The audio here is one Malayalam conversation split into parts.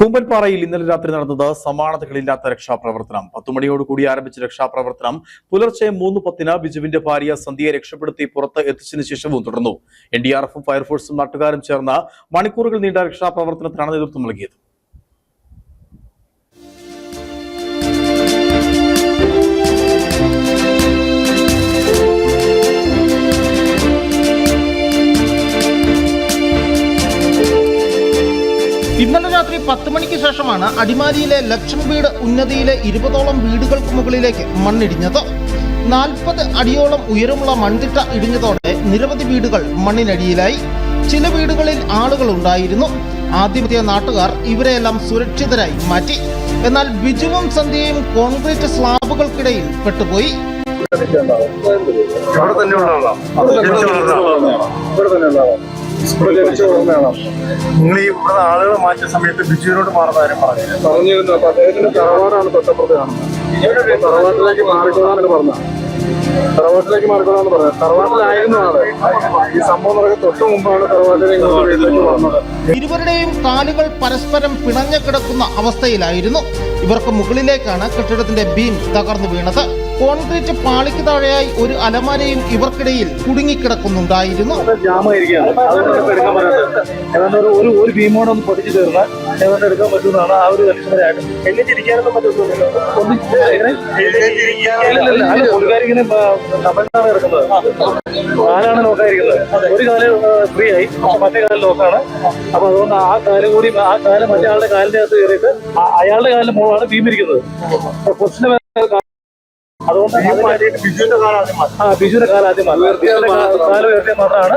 കൂമ്പൻപാറയിൽ ഇന്നലെ രാത്രി നടന്നത് സമാനതകളില്ലാത്ത രക്ഷാപ്രവർത്തനം. പത്തുമണിയോട് കൂടി ആരംഭിച്ച രക്ഷാപ്രവർത്തനം പുലർച്ചെ മൂന്ന് പത്തിന് ബിജുവിന്റെ ഭാര്യ സന്ധ്യയെ രക്ഷപ്പെടുത്തി പുറത്ത് എത്തിച്ചതിനു ശേഷവും തുടർന്നു. എൻ ഡി ആർ എഫും ഫയർഫോഴ്സും നാട്ടുകാരും ചേർന്ന് മണിക്കൂറുകൾ നീണ്ട രക്ഷാപ്രവർത്തനത്തിനാണ് നേതൃത്വം നൽകിയത്. രാത്രി പത്ത് മണിക്ക് ശേഷമാണ് അടിമാലിയിലെ ലക്ഷം വീട് ഉന്നതിയിലെ ഇരുപതോളം വീടുകൾക്ക് മുകളിലേക്ക് മണ്ണിടിഞ്ഞത്. നാൽപ്പത് അടിയോളം ഉയരമുള്ള മൺതിട്ട ഇടിഞ്ഞതോടെ നിരവധി വീടുകൾ മണ്ണിനടിയിലായി. ചില വീടുകളിൽ ആളുകൾ ഉണ്ടായിരുന്നു. ആദ്യമെത്തിയ നാട്ടുകാർ ഇവരെയെല്ലാം സുരക്ഷിതരായി മാറ്റി. എന്നാൽ ബിജുവും സന്ധ്യയും കോൺക്രീറ്റ് സ്ലാബുകൾക്കിടയിൽ പെട്ടുപോയി. ഇവിടെ തന്നെ നിങ്ങൾ ഈ ഇവിടെ ആളുകൾ മാറ്റിയ സമയത്ത് ബിജുവിനോട് മാറുന്ന കാര്യം പറഞ്ഞു പറഞ്ഞിരുന്നു. അപ്പൊ അദ്ദേഹത്തിന്റെ തറവാടാണ് തൊട്ടപ്പുറത്ത് കാണുന്നത് തറവാട്ടിലേക്ക് മാറിക്കോളാന്ന് പറഞ്ഞ. തറവാട്ടിലേക്ക് മാറിക്കോളാന്ന് പറഞ്ഞത് തറവാട്ടിലായിരുന്നു ആൾ. ഈ സംഭവം നടക്കുന്ന തൊട്ട് മുമ്പാണ് തറവാട്ടിലേക്ക് ഇങ്ങോട്ട് വീട്ടിലേക്ക് വന്നത് ഇരുവരുടെയും കാലുകൾ പരസ്പരം പിണഞ്ഞു കിടക്കുന്ന അവസ്ഥയിലായിരുന്നു. ഇവർക്ക് മുകളിലേക്കാണ് കെട്ടിടത്തിന്റെ ബീം തകർന്നു വീണത്. കോൺക്രീറ്റ് പാളിക്ക് താഴെയായി ഒരു അലമാരയും ഇവർക്കിടയിൽ കുടുങ്ങിക്കിടക്കുന്നുണ്ടായിരുന്നു. ഒരു ഒരു എടുക്കാൻ ആ ഒരു കാലാണ് ലോക്കായിരിക്കുന്നത്. ഒരു കാൽ ഫ്രീ ആയി മറ്റേ കാൽ ലോക്കാണ്. അപ്പൊ അതുകൊണ്ട് ആ കാലം കൂടി ആ കാലം മറ്റേ ആളുടെ കാലിന്റെ അകത്ത് കയറിയിട്ട് അയാളുടെ കാലിന് മുകളാണ് ഭീമിരിക്കുന്നത്. അതുകൊണ്ട് ബിജുവിന്റെ കാലം ആ ബിജുവിന്റെ കാലം ആദ്യം കാലം ഉയർത്തിയാൽ മാത്രമാണ്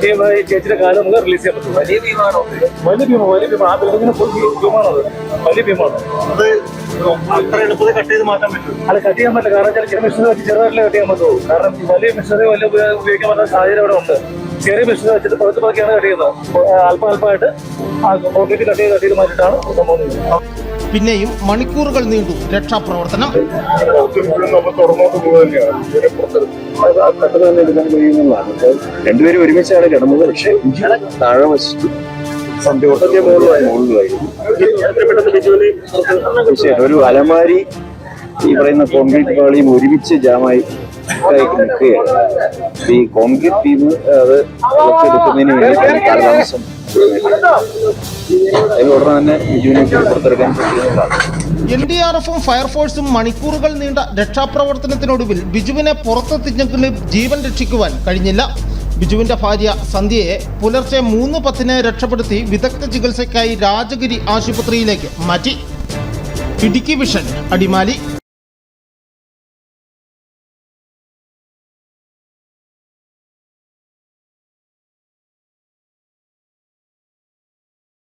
ഈ ചേച്ചിയുടെ കാലം നമുക്ക് റിലീസ് ചെയ്യാൻ പറ്റുള്ളൂ വലിയ ഭീമാണോ വലിയ ഭീമ വലിയ ഭീമ ആ ബിൽഡിങ്ങിന് ഫുൾ ഭീമാണത് വലിയ ഭീമാണ് അത് അത്ര കട്ട് ചെയ്യാൻ പറ്റില്ല. കാരണം ചില ചെറിയ മെഷീൻ വെച്ച് ചെറുതായിട്ടേ കട്ട് ചെയ്യാൻ പറ്റുള്ളൂ. കാരണം വലിയ മെഷീനറി വലിയ ഉപയോഗ- ഉപയോഗിക്കാൻ പറ്റുന്ന സാഹചര്യം അവിടെ ഉണ്ട്. ചെറിയ മെഷീൻ വെച്ചിട്ട് പതുക്കെ പതുക്കെയാണ് കട്ട് ചെയ്യുന്നത്. അല്പം അല്പമായിട്ട് ആ കോൺക്രീറ്റ് കട്ട് ചെയ്ത് കട്ട് ചെയ്ത് മാറ്റിയിട്ടാണ് സംഭവം പിന്നെയും മണിക്കൂറുകൾ നീണ്ടു രക്ഷാപ്രവർത്തനം. രണ്ടുപേരും ഒരുമിച്ചാണ് കിടന്നത് പക്ഷേ താഴെ ഒരു അലമാരി ഈ പറയുന്ന കോൺക്രീറ്റ് പാളിയും ഒരുമിച്ച് ജാമായി നിൽക്കുകയാണ്. ഈ കോൺക്രീറ്റ് അത് കാലതാമസം. ബിജുവിനെ എൻ ഡി ആർ എഫും ഫയർഫോഴ്സും മണിക്കൂറുകൾ നീണ്ട രക്ഷാപ്രവർത്തനത്തിനൊടുവിൽ ബിജുവിനെ പുറത്തെത്തിഞ്ഞെങ്കിലും ജീവൻ രക്ഷിക്കുവാൻ കഴിഞ്ഞില്ല. ബിജുവിന്റെ ഭാര്യ സന്ധ്യയെ പുലർച്ചെ മൂന്ന് പത്തിന് രക്ഷപ്പെടുത്തി വിദഗ്ധ ചികിത്സയ്ക്കായി രാജഗിരി ആശുപത്രിയിലേക്ക് മാറ്റി. ഇടുക്കി വിഷൻ അടിമാലി.